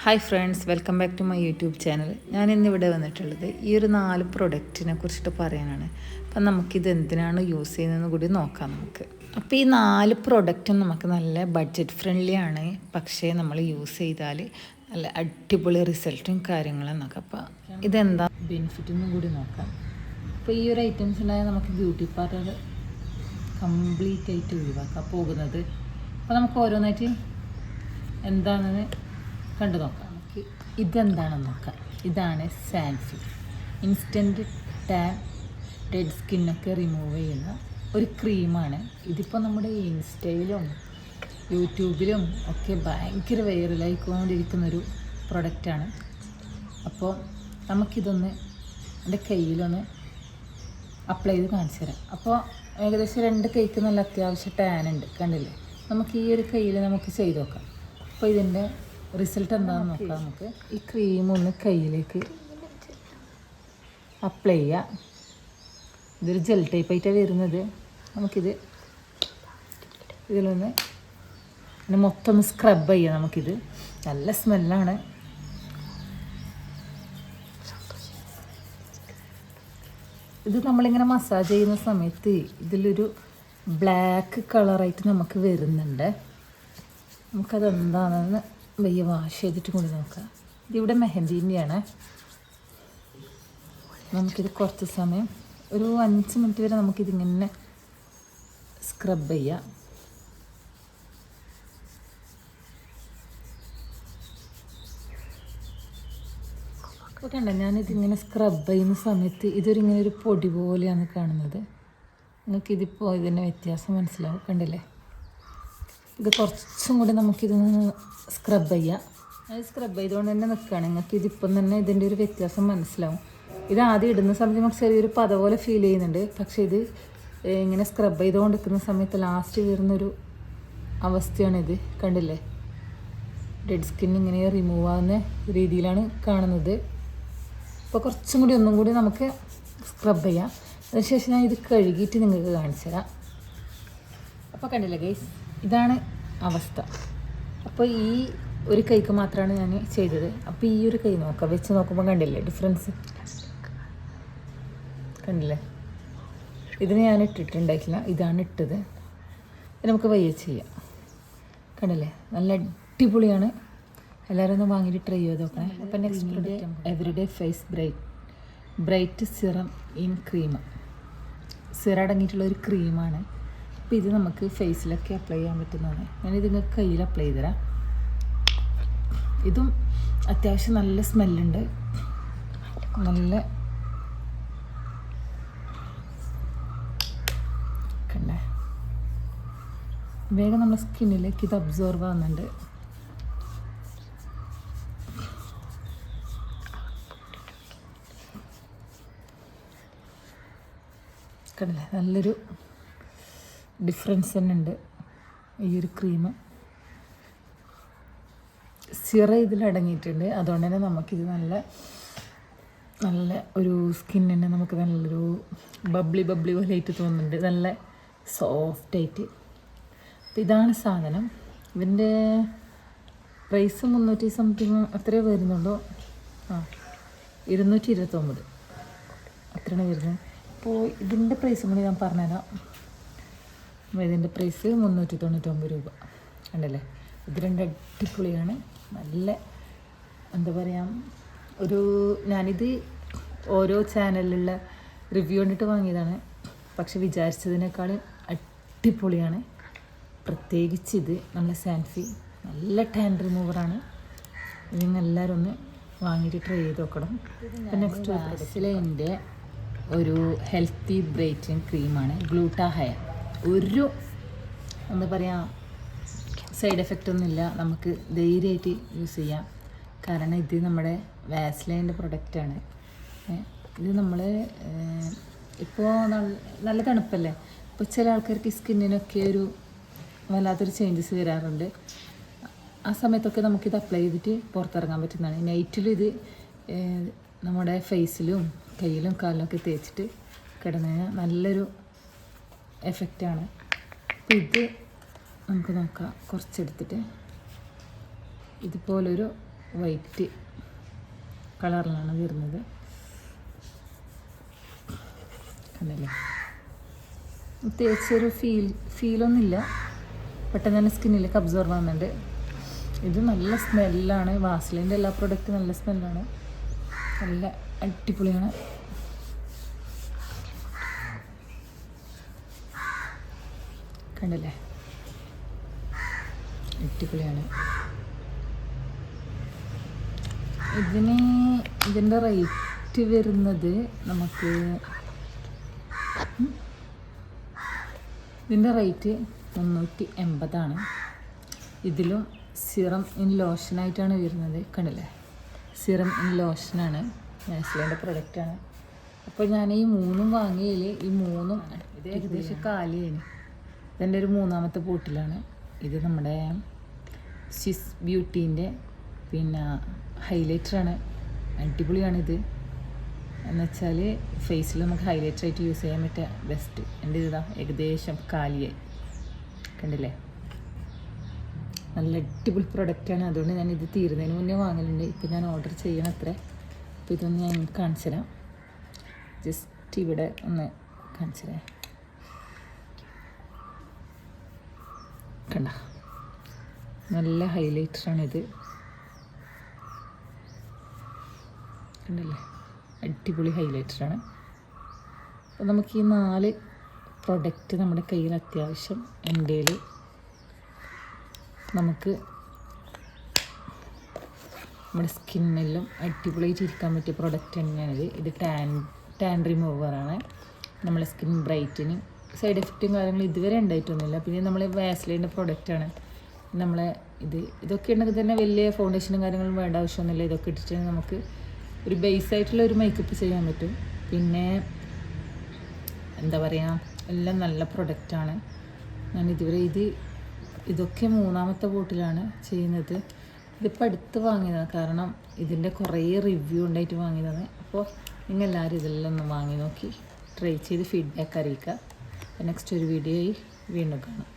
Hi friends welcome back to my YouTube channel ഞാൻ ഇന്നിവിടെ വന്നിട്ടുള്ളത് ഈ ഒരു നാല് പ്രൊഡക്റ്റിനെ കുറിച്ചിട്ട് പറയാനാണ്. അപ്പം നമുക്കിത് എന്തിനാണ് യൂസ് ചെയ്യുന്നതെന്ന് കൂടി നോക്കാം നമുക്ക്. അപ്പോൾ ഈ നാല് പ്രൊഡക്റ്റും നമുക്ക് നല്ല ബഡ്ജറ്റ് ഫ്രണ്ട്ലി ആണ്. പക്ഷേ നമ്മൾ യൂസ് ചെയ്താൽ നല്ല അടിപൊളി റിസൾട്ടും കാര്യങ്ങളും നോക്കാം അപ്പോൾ ഇതെന്താ? ബെനിഫിറ്റെന്നും കൂടി നോക്കാം. അപ്പോൾ ഈ ഒരു ഐറ്റംസ് ഉണ്ടായാൽ നമുക്ക് ബ്യൂട്ടി പാർലർ കംപ്ലീറ്റ് ആയിട്ട് ഒഴിവാക്കാം പോകുന്നത്. അപ്പോൾ നമുക്ക് ഓരോന്നായിട്ട് എന്താണെന്ന് കണ്ടു നോക്കാം. നമുക്ക് ഇതെന്താണെന്ന് നോക്കാം. ഇതാണ് സാൻഫി ഇൻസ്റ്റന്റ് ടാൻ ഡെഡ് സ്കിന്നൊക്കെ റിമൂവ് ചെയ്യുന്ന ഒരു ക്രീമാണ് ഇതിപ്പോൾ നമ്മുടെ ഇൻസ്റ്റയിലും യൂട്യൂബിലും ഒക്കെ ഭയങ്കര വൈറലായിക്കൊണ്ടിരിക്കുന്നൊരു പ്രൊഡക്റ്റാണ് അപ്പോൾ നമുക്കിതൊന്ന് എന്റെ കയ്യിലൊന്ന് അപ്ലൈ ചെയ്ത് കാണിച്ചു തരാം. അപ്പോൾ ഏകദേശം രണ്ട് കൈക്ക് നല്ല അത്യാവശ്യം ടാൻ ഉണ്ട്. കണ്ടില്ലേ? നമുക്ക് ഈ ഒരു കയ്യിൽ നമുക്ക് ചെയ്ത് നോക്കാം. അപ്പോൾ ഇതിന്റെ റിസൾട്ട് എന്താണെന്ന് നോക്കാം നമുക്ക്. ഈ ക്രീം ഒന്ന് കയ്യിലേക്ക് അപ്ലൈ ചെയ്യാം. ഇതൊരു ജെൽ ടൈപ്പ് ആയിട്ടാണ് വരുന്നത്. നമുക്കിത് ഇതിലൊന്ന് പിന്നെ മൊത്തം ഒന്ന് സ്ക്രബ് ചെയ്യാം നമുക്കിത്. നല്ല സ്മെല്ലാണ് ഇത് നമ്മളിങ്ങനെ മസാജ് ചെയ്യുന്ന സമയത്ത് ഇതിലൊരു ബ്ലാക്ക് കളറായിട്ട് നമുക്ക് വരുന്നുണ്ട്. നമുക്കത് എന്താണെന്ന് വയ്യ വാഷ് ചെയ്തിട്ട് കൂടി നോക്കാം. ഇതിവിടെ മെഹന്തീന്റെയാണ് നമുക്കിത് കുറച്ച് സമയം ഒരു അഞ്ച് മിനിറ്റ് വരെ നമുക്കിതിങ്ങനെ സ്ക്രബ് ചെയ്യാം. അപ്പോൾ കണ്ട? ഞാനിതിങ്ങനെ സ്ക്രബ് ചെയ്യുന്ന സമയത്ത് ഇതൊരിങ്ങനെ ഒരു പൊടി പോലെയാണ് കാണുന്നത്. നിങ്ങൾക്കിതിപ്പോൾ ഇതിന്റെ വ്യത്യാസം മനസ്സിലാവും. കണ്ടില്ലേ? ഇത് കുറച്ചും കൂടി നമുക്കിതൊന്ന് സ്ക്രബ് ചെയ്യാം. അത് സ്ക്രബ് ചെയ്തുകൊണ്ട് തന്നെ നിൽക്കുകയാണ് നിങ്ങൾക്ക് ഇതിപ്പം തന്നെ ഇതിന്റെ ഒരു വ്യത്യാസം മനസ്സിലാവും. ഇത് ആദ്യം ഇടുന്ന സമയത്ത് നമുക്ക് ചെറിയൊരു പത പോലെ ഫീൽ ചെയ്യുന്നുണ്ട്. പക്ഷേ ഇത് ഇങ്ങനെ സ്ക്രബ് ചെയ്തുകൊണ്ട് നിൽക്കുന്ന സമയത്ത് ലാസ്റ്റ് വരുന്നൊരു അവസ്ഥയാണിത്. കണ്ടില്ലേ? ഡെഡ് സ്കിൻ ഇങ്ങനെ റിമൂവ് ആവുന്ന രീതിയിലാണ് കാണുന്നത്. അപ്പോൾ കുറച്ചും കൂടി ഒന്നും കൂടി നമുക്ക് സ്ക്രബ് ചെയ്യാം. അതിനുശേഷം ഞാൻ ഇത് കഴുകിയിട്ട് നിങ്ങൾക്ക് കാണിച്ചു തരാം അപ്പോൾ കണ്ടില്ലേ ഗൈസ് ഇതാണ് അവസ്ഥ. അപ്പോൾ ഈ ഒരു കൈക്ക് മാത്രമാണ് ഞാൻ ചെയ്തത്. അപ്പോൾ ഈ ഒരു കൈ നോക്കാം. വെച്ച് നോക്കുമ്പോൾ കണ്ടില്ലേ ഡിഫറൻസ് കണ്ടില്ലേ? ഇതിന് ഞാൻ ഇട്ടിട്ടുണ്ടായിട്ടില്ല. ഇതാണ് ഇട്ടത്. നമുക്ക് വയ്യ ചെയ്യാം. കണ്ടില്ലേ? നല്ല അടിപൊളിയാണ്. എല്ലാവരും ഒന്ന് വാങ്ങിയിട്ട് ട്രൈ ചെയ്ത് നോക്കണേ. അപ്പം next product everyday face bright bright serum in cream സിറ അടങ്ങിയിട്ടുള്ള ഒരു ക്രീമാണ് അപ്പോൾ ഇത് നമുക്ക് ഫേസിലൊക്കെ അപ്ലൈ ചെയ്യാൻ പറ്റുന്നതാണ്. ഞാനിത് നിങ്ങൾക്ക് കയ്യിൽ അപ്ലൈ ചെയ്ത് തരാം ഇതും അത്യാവശ്യം നല്ല സ്മെല്ലുണ്ട് നല്ല കണ്ടേ? വേഗം നമ്മുടെ സ്കിന്നിലേക്ക് ഇത് അബ്സോർവ് ആവുന്നുണ്ട്. കണ്ടില്ലേ? നല്ലൊരു ഡിഫറൻസ് തന്നെ ഉണ്ട്. ഈ ഒരു ക്രീം സിറ ഇതിൽ അടങ്ങിയിട്ടുണ്ട്. അതുകൊണ്ട് തന്നെ നമുക്കിത് നല്ല നല്ല ഒരു സ്കിന്നിന് നമുക്ക് നല്ലൊരു ബബ്ലി ബബ്ലി പോലെ ആയിട്ട് തോന്നുന്നുണ്ട്. നല്ല സോഫ്റ്റ് ആയിട്ട്. അപ്പം ഇതാണ് സാധനം. ഇതിന്റെ പ്രൈസ് മുന്നൂറ്റി സംതിങ് അത്രേ വരുന്നുള്ളൂ. ആ ഇരുന്നൂറ്റി ഇരുപത്തൊമ്പത്. അത്രയാണ് വരുന്നത്. അപ്പോൾ ഇതിന്റെ പ്രൈസും കൂടി ഞാൻ പറഞ്ഞുതരാം. അപ്പോൾ ഇതിന്റെ പ്രൈസ് മുന്നൂറ്റി തൊണ്ണൂറ്റൊമ്പത് രൂപ. ഉണ്ടല്ലേ ഇത് രണ്ട് അടിപൊളിയാണ്. നല്ല എന്താ പറയുക ഒരു ഞാനിത് ഓരോ ചാനലിലുള്ള റിവ്യൂ കണ്ടിട്ട് വാങ്ങിയതാണ്. പക്ഷെ വിചാരിച്ചതിനേക്കാൾ അടിപൊളിയാണ്. പ്രത്യേകിച്ച് ഇത് നല്ല സാൻഫി നല്ല ടാൻ റിമൂവറാണ്. നിങ്ങൾ എല്ലാവരും ഒന്ന് വാങ്ങിയിട്ട് ട്രൈ ചെയ്ത് നോക്കണം. ഇപ്പം നെക്സ്റ്റ് വാസിലിന്റെ ഒരു ഹെൽത്തി ബ്രൈറ്റിംഗ് ക്രീമാണ് ഗ്ലൂട്ടാഹയ. ഒരു എന്താ പറയുക സൈഡ് എഫക്റ്റ് ഒന്നുമില്ല നമുക്ക് ധൈര്യമായിട്ട് യൂസ് ചെയ്യാം. കാരണം ഇത് നമ്മുടെ വാസ്ലൈന്റെ പ്രൊഡക്റ്റാണ് ഇത് നമ്മൾ ഇപ്പോൾ നല്ല തണുപ്പല്ലേ? ഇപ്പോൾ ചില ആൾക്കാർക്ക് സ്കിന്നിനൊക്കെ ഒരു വല്ലാത്തൊരു ചേഞ്ചസ് വരാറുണ്ട്. ആ സമയത്തൊക്കെ നമുക്കിത് അപ്ലൈ ചെയ്തിട്ട് പുറത്തിറങ്ങാൻ പറ്റുന്നതാണ്. നൈറ്റിലിത് നമ്മുടെ ഫേസിലും കയ്യിലും കാലിലൊക്കെ തേച്ചിട്ട് കിടന്നു കഴിഞ്ഞാൽ നല്ലൊരു എഫക്റ്റാണ് അപ്പോൾ ഇത് നമുക്ക് നോക്കാം. കുറച്ചെടുത്തിട്ട് ഇതുപോലൊരു വൈറ്റ് കളറിലാണ് വരുന്നത്. കണ്ടില്ലേ? പ്രത്യേകിച്ചൊരു ഫീൽ ഫീലൊന്നുമില്ല പെട്ടെന്ന് തന്നെ സ്കിന്നിലേക്ക് അബ്സോർവ് ആവുന്നുണ്ട്. ഇത് നല്ല സ്മെല്ലാണ് വാസലിന്റെ എല്ലാ പ്രൊഡക്റ്റും നല്ല സ്മെല്ലാണ് നല്ല അടിപൊളിയാണ്. കണ്ടില്ലേ? അടിപൊളിയാണ്. ഇതിന് ഇതിന്റെ റേറ്റ് വരുന്നത് നമുക്ക് ഇതിന്റെ റേറ്റ് മുന്നൂറ്റി എൺപതാണ് ഇതിലും സിറം ഇൻ ലോഷനായിട്ടാണ് വരുന്നത്. കണ്ടില്ലേ? സിറം ഇൻ ലോഷനാണ് നാസ്ലിന്റെ പ്രൊഡക്റ്റാണ് അപ്പോൾ ഞാൻ ഈ മൂന്നും വാങ്ങിയതിൽ ഈ മൂന്നും ഇത് ഏകദേശം കാലിയാണ് ഇതെന്റെ ഒരു മൂന്നാമത്തെ ബോട്ടിലാണ്. ഇത് നമ്മുടെ സ്വിസ് ബ്യൂട്ടീന്റെ പിന്നെ ഹൈലൈറ്ററാണ് അടിപൊളിയാണിത്. എന്നുവെച്ചാൽ ഫേസിൽ നമുക്ക് ഹൈലൈറ്റർ ആയിട്ട് യൂസ് ചെയ്യാൻ പറ്റുക ബെസ്റ്റ് എന്റെ ഇതാ ഏകദേശം കാലിയായി. കണ്ടില്ലേ? നല്ല അടിപൊളി പ്രൊഡക്റ്റാണ് അതുകൊണ്ട് ഞാൻ ഇത് തീരുന്നതിന് മുന്നേ വാങ്ങലുണ്ട്. ഇപ്പം ഞാൻ ഓർഡർ ചെയ്യണം അത്ര അപ്പോൾ ഇതൊന്ന് ഞാൻ കാണിച്ചു തരാം ജസ്റ്റ് ഇവിടെ ഒന്ന് കാണിച്ചു തരാം കണ്ട. നല്ല ഹൈലൈറ്ററാണിത് കണ്ടല്ലേ? അടിപൊളി ഹൈലൈറ്ററാണ് അപ്പോൾ നമുക്ക് ഈ നാല് പ്രൊഡക്റ്റ് നമ്മുടെ കയ്യിൽ അത്യാവശ്യം എന്റെ നമുക്ക് നമ്മുടെ സ്കിന്നെല്ലാം അടിപൊളിയായിട്ട് ഇരിക്കാൻ പറ്റിയ പ്രൊഡക്റ്റ് തന്നെയാണിത്. ഇത് ടാൻ ടാൻ റിമൂവറാണ് നമ്മളെ സ്കിൻ ബ്രൈറ്റിനും സൈഡ് എഫക്റ്റും കാര്യങ്ങളും ഇതുവരെ ഉണ്ടായിട്ടൊന്നുമില്ല. പിന്നെ നമ്മൾ വാസ്ലൈന്റെ പ്രൊഡക്റ്റാണ് നമ്മളെ ഇത് ഇതൊക്കെ ഉണ്ടെങ്കിൽ തന്നെ വലിയ ഫൗണ്ടേഷനും കാര്യങ്ങളും വേണ്ട ആവശ്യമൊന്നുമില്ല. ഇതൊക്കെ ഇട്ടിട്ട് നമുക്ക് ഒരു ബേസ് ആയിട്ടുള്ള ഒരു മേക്കപ്പ് ചെയ്യാൻ പറ്റും. പിന്നെ എന്താ പറയുക എല്ലാം നല്ല പ്രൊഡക്റ്റാണ് ഞാൻ ഇതുവരെ ഇത് ഇതൊക്കെ മൂന്നാമത്തെ ബോട്ടിലാണ് ചെയ്യുന്നത്. ഇതിപ്പോൾ അടുത്ത് വാങ്ങിയതാണ്. കാരണം ഇതിന്റെ കുറേ റിവ്യൂ ഉണ്ടായിട്ട് വാങ്ങിയതാണ്. അപ്പോൾ നിങ്ങൾ എല്ലാവരും ഇതെല്ലാം ഒന്ന് വാങ്ങി നോക്കി ട്രൈ ചെയ്ത് ഫീഡ്ബാക്ക് അറിയിക്കുക. നെക്സ്റ്റ് ഒരു വീഡിയോയിൽ വീണ്ടും കാണാം.